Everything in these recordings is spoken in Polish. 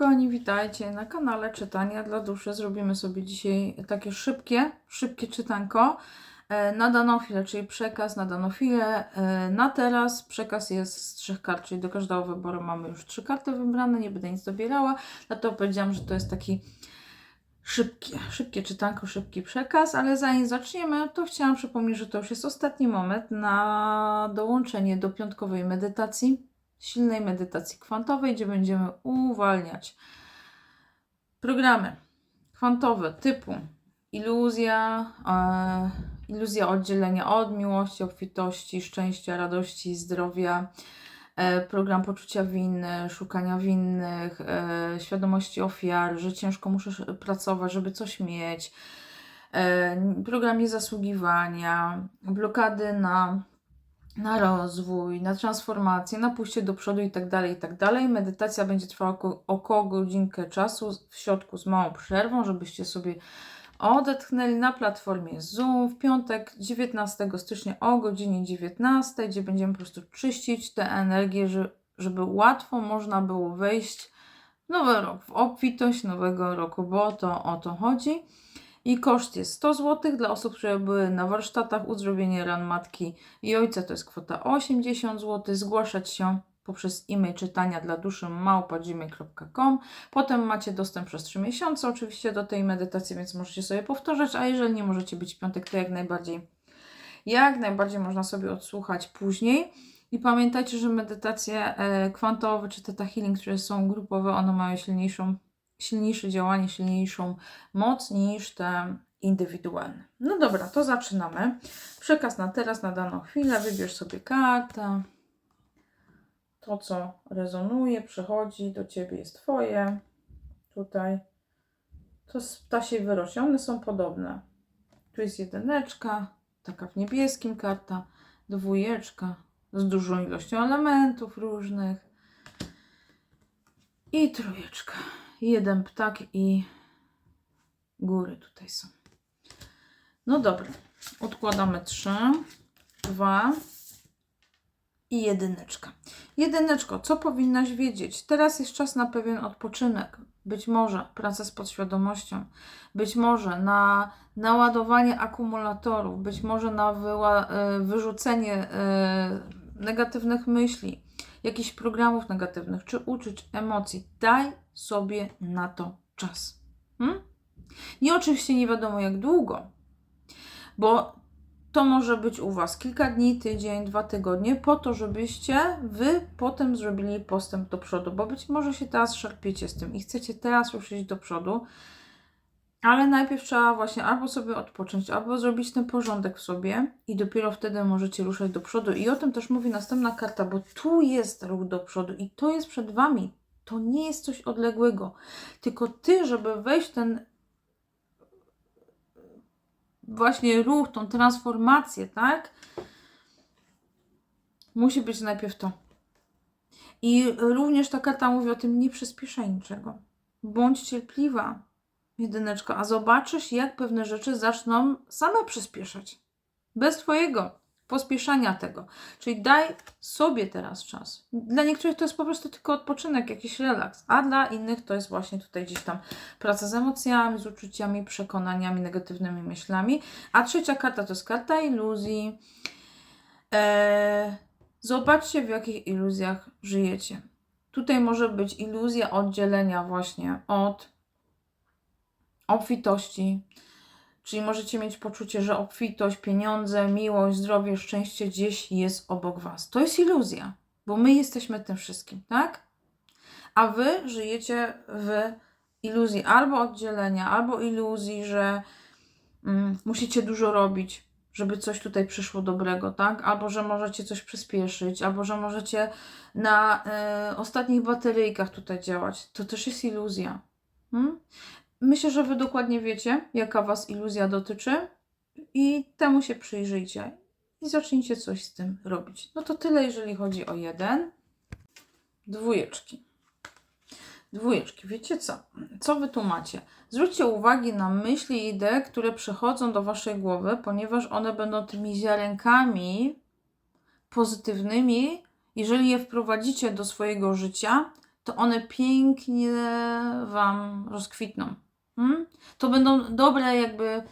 kochani, witajcie na kanale Czytania dla Duszy. Zrobimy sobie dzisiaj takie szybkie, szybkie czytanko e, na daną chwilę, czyli przekaz na daną chwilę. e, Na teraz przekaz jest z trzech kart, czyli do każdego wyboru mamy już trzy karty wybrane, nie będę nic dobierała, dlatego powiedziałam, że to jest taki szybkie, szybkie czytanko, szybki przekaz, ale zanim zaczniemy, to chciałam przypomnieć, że to już jest ostatni moment na dołączenie do piątkowej medytacji, silnej medytacji kwantowej, gdzie będziemy uwalniać programy kwantowe typu iluzja, e, iluzja oddzielenia od miłości, obfitości, szczęścia, radości, zdrowia, e, program poczucia winy, szukania winnych, e, świadomości ofiar, że ciężko muszę sz- pracować, żeby coś mieć, e, program niezasługiwania, blokady na, na rozwój, na transformację, na pójście do przodu i tak dalej, i tak. Medytacja będzie trwała oko- około godzinkę czasu, w środku z małą przerwą, żebyście sobie odetchnęli na platformie Zoom w piątek 19 stycznia o godzinie 19, gdzie będziemy po prostu czyścić te energie, że- żeby łatwo można było wejść w nowy rok, w obfitość nowego roku, bo to o to chodzi. I koszt jest 100 zł dla osób, które były na warsztatach uzdrowienie ran matki i ojca, to jest kwota 80 zł. Zgłaszać się poprzez e-mail czytania dla duszy małpa.gmail.com. Potem macie dostęp przez 3 miesiące oczywiście do tej medytacji, więc możecie sobie powtarzać, a jeżeli nie możecie być w piątek, to jak najbardziej jak najbardziej można sobie odsłuchać później. I pamiętajcie, że medytacje e, kwantowe czy Theta Healing, które są grupowe, one mają silniejszą, silniejsze działanie, silniejszą moc niż te indywidualne. No dobra, to zaczynamy. Przekaz na teraz, na daną chwilę. Wybierz sobie kartę. To, co rezonuje, przychodzi do Ciebie, jest Twoje. Tutaj. To jest ptasiej wyrocznie. One są podobne. Tu jest jedyneczka, taka w niebieskim karta, dwójeczka z dużą ilością elementów różnych i trójeczka. Jeden ptak i góry tutaj są. No dobra, odkładamy trzy, dwa i jedyneczka. Jedyneczko, co powinnaś wiedzieć? Teraz jest czas na pewien odpoczynek. Być może praca z podświadomością, być może na naładowanie akumulatorów, być może na y, wyrzucenie y, negatywnych myśli, jakichś programów negatywnych, czy uczuć, emocji. Daj sobie na to czas. Hmm? Nie oczywiście nie wiadomo jak długo, bo to może być u Was kilka dni, tydzień, dwa tygodnie, po to, żebyście Wy potem zrobili postęp do przodu, bo być może się teraz szarpiecie z tym i chcecie teraz ruszyć do przodu, ale najpierw trzeba właśnie albo sobie odpocząć, albo zrobić ten porządek w sobie i dopiero wtedy możecie ruszać do przodu. I o tym też mówi następna karta, bo tu jest ruch do przodu i to jest przed Wami. To nie jest coś odległego. Tylko Ty, żeby wejść w ten właśnie ruch, tą transformację, tak? Musi być najpierw to. I również ta karta mówi o tym, nie przyspieszaj niczego. Bądź cierpliwa, jedyneczko, a zobaczysz, jak pewne rzeczy zaczną same przyspieszać. Bez Twojego pospieszania tego. Czyli daj sobie teraz czas. Dla niektórych to jest po prostu tylko odpoczynek, jakiś relaks, a dla innych to jest właśnie tutaj gdzieś tam praca z emocjami, z uczuciami, przekonaniami, negatywnymi myślami. A trzecia karta to jest karta iluzji. Eee, zobaczcie, w jakich iluzjach żyjecie. Tutaj może być iluzja oddzielenia właśnie od obfitości, czyli możecie mieć poczucie, że obfitość, pieniądze, miłość, zdrowie, szczęście gdzieś jest obok Was. To jest iluzja, bo my jesteśmy tym wszystkim, tak? A Wy żyjecie w iluzji albo oddzielenia, albo iluzji, że mm, musicie dużo robić, żeby coś tutaj przyszło dobrego, tak? Albo że możecie coś przyspieszyć, albo że możecie na e, ostatnich bateryjkach tutaj działać. To też jest iluzja. Hmm? Myślę, że Wy dokładnie wiecie, jaka Was iluzja dotyczy i temu się przyjrzyjcie i zacznijcie coś z tym robić. No to tyle, jeżeli chodzi o jeden. Dwójeczki. Dwójeczki, wiecie co? Co wy tu macie? Zwróćcie uwagę na myśli i idee, które przychodzą do waszej głowy, ponieważ one będą tymi ziarenkami pozytywnymi. Jeżeli je wprowadzicie do swojego życia, to one pięknie Wam rozkwitną. Hmm? To będą dobre jakby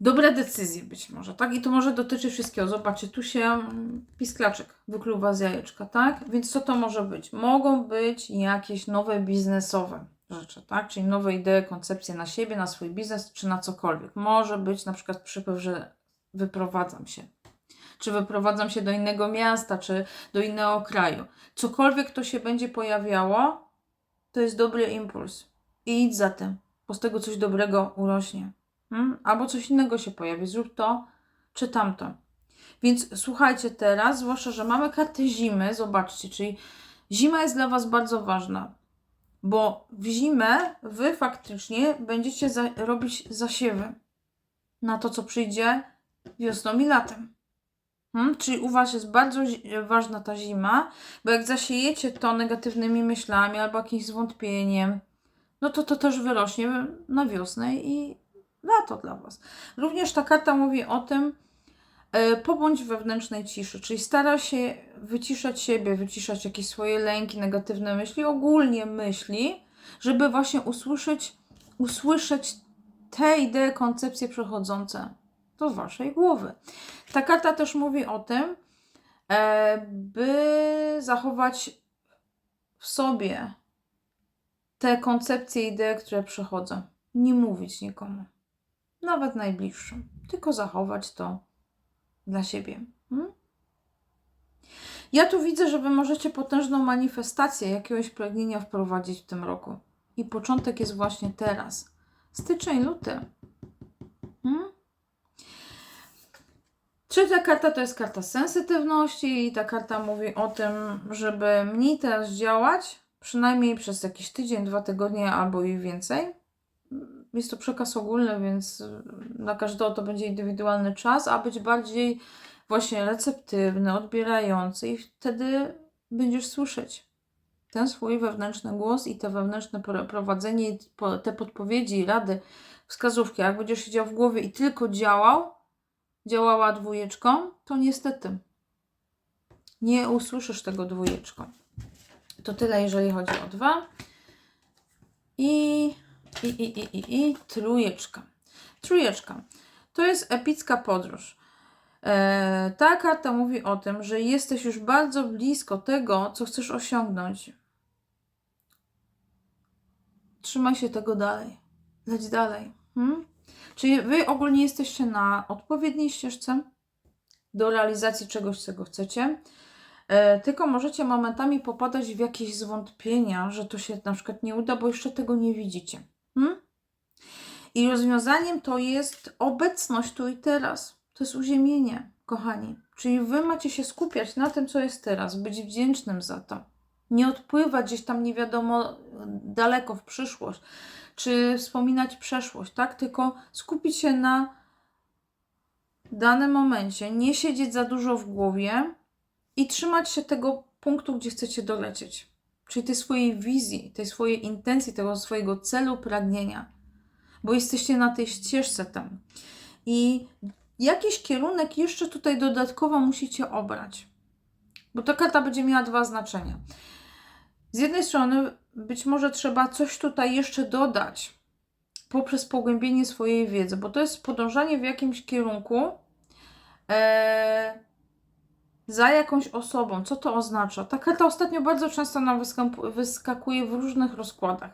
dobre decyzje być może, tak? I to może dotyczy wszystkiego. Zobaczcie, tu się mm, pisklaczek wykluwa z jajeczka, tak? Więc co to może być? Mogą być jakieś nowe biznesowe rzeczy, tak? Czyli nowe idee, koncepcje na siebie, na swój biznes, czy na cokolwiek. Może być na przykład przypływ, że wyprowadzam się. Czy wyprowadzam się do innego miasta, czy do innego kraju. Cokolwiek to się będzie pojawiało, to jest dobry impuls. I idź za tym, bo z tego coś dobrego urośnie. Hmm? Albo coś innego się pojawi. Zrób to, czy tamto. Więc słuchajcie teraz, zwłaszcza, że mamy kartę zimy, zobaczcie, czyli zima jest dla Was bardzo ważna, bo w zimę Wy faktycznie będziecie za robić zasiewy na to, co przyjdzie wiosną i latem. Hmm? Czyli u Was jest bardzo ważna ta zima, bo jak zasiejecie to negatywnymi myślami albo jakimś zwątpieniem, no to to też wyrośnie na wiosnę i lato dla Was. Również ta karta mówi o tym, e, pobądź wewnętrznej ciszy, czyli stara się wyciszać siebie, wyciszać jakieś swoje lęki, negatywne myśli, ogólnie myśli, żeby właśnie usłyszeć, usłyszeć te idee, koncepcje przechodzące do Waszej głowy. Ta karta też mówi o tym, e, by zachować w sobie te koncepcje, idee, które przychodzą. Nie mówić nikomu, nawet najbliższym, tylko zachować to dla siebie. Hmm? Ja tu widzę, że Wy możecie potężną manifestację jakiegoś pragnienia wprowadzić w tym roku. I początek jest właśnie teraz. Styczeń, luty. Hmm? Trzecia karta to jest karta sensytywności i ta karta mówi o tym, żeby mniej teraz działać, przynajmniej przez jakiś tydzień, dwa tygodnie albo i więcej. Jest to przekaz ogólny, więc dla każdego to będzie indywidualny czas, a być bardziej właśnie receptywny, odbierający i wtedy będziesz słyszeć ten swój wewnętrzny głos i te wewnętrzne pro- prowadzenie, te podpowiedzi, rady, wskazówki. Jak będziesz siedział w głowie i tylko działał, działała dwójeczką, to niestety nie usłyszysz tego dwójeczką. To tyle, jeżeli chodzi o dwa. I, i, i, i, i, i trójeczka. Trójeczka. To jest epicka podróż. E, ta karta mówi o tym, że jesteś już bardzo blisko tego, co chcesz osiągnąć. Trzymaj się tego dalej. Leć dalej. Hmm? Czyli wy ogólnie jesteście na odpowiedniej ścieżce do realizacji czegoś, czego chcecie. E, tylko możecie momentami popadać w jakieś zwątpienia, że to się na przykład nie uda, bo jeszcze tego nie widzicie. Hmm? I rozwiązaniem to jest obecność tu i teraz. To jest uziemienie, kochani. Czyli wy macie się skupiać na tym, co jest teraz, być wdzięcznym za to. Nie odpływać gdzieś tam nie wiadomo daleko w przyszłość, czy wspominać przeszłość, tak? Tylko skupić się na danym momencie, nie siedzieć za dużo w głowie i trzymać się tego punktu, gdzie chcecie dolecieć. Czyli tej swojej wizji, tej swojej intencji, tego swojego celu, pragnienia. Bo jesteście na tej ścieżce tam. I jakiś kierunek jeszcze tutaj dodatkowo musicie obrać. Bo ta karta będzie miała dwa znaczenia. Z jednej strony być może trzeba coś tutaj jeszcze dodać poprzez pogłębienie swojej wiedzy, bo to jest podążanie w jakimś kierunku e, za jakąś osobą. Co to oznacza? Ta karta ostatnio bardzo często nam wyskakuje w różnych rozkładach.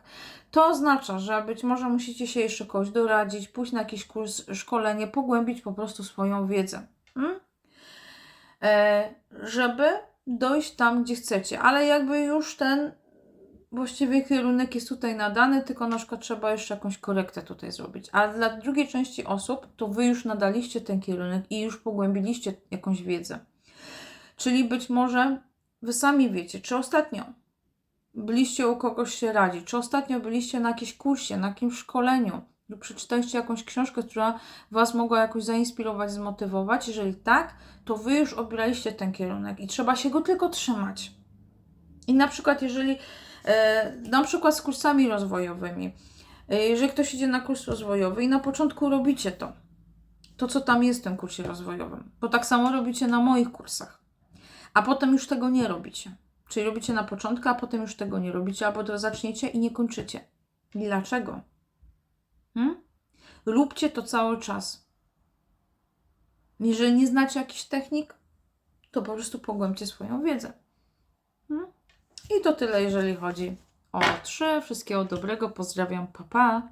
To oznacza, że być może musicie się jeszcze kogoś doradzić, pójść na jakiś kurs, szkolenie, pogłębić po prostu swoją wiedzę. Mm? E, żeby dojść tam, gdzie chcecie. Ale jakby już ten właściwie kierunek jest tutaj nadany, tylko na przykład trzeba jeszcze jakąś korektę tutaj zrobić. A dla drugiej części osób, to wy już nadaliście ten kierunek i już pogłębiliście jakąś wiedzę. Czyli być może wy sami wiecie, czy ostatnio byliście u kogoś się radzić, czy ostatnio byliście na jakimś kursie, na jakimś szkoleniu, lub przeczytaliście jakąś książkę, która Was mogła jakoś zainspirować, zmotywować. Jeżeli tak, to Wy już obraliście ten kierunek i trzeba się go tylko trzymać. I na przykład, jeżeli e, na przykład z kursami rozwojowymi, e, jeżeli ktoś idzie na kurs rozwojowy i na początku robicie to, to co tam jest w tym kursie rozwojowym, bo tak samo robicie na moich kursach, a potem już tego nie robicie. Czyli robicie na początku, a potem już tego nie robicie, albo to zaczniecie i nie kończycie. Dlaczego? Hmm? Róbcie to cały czas. Jeżeli nie znacie jakichś technik, to po prostu pogłębcie swoją wiedzę. Hmm? I to tyle, jeżeli chodzi o trzy. Wszystkiego dobrego. Pozdrawiam. Pa, pa.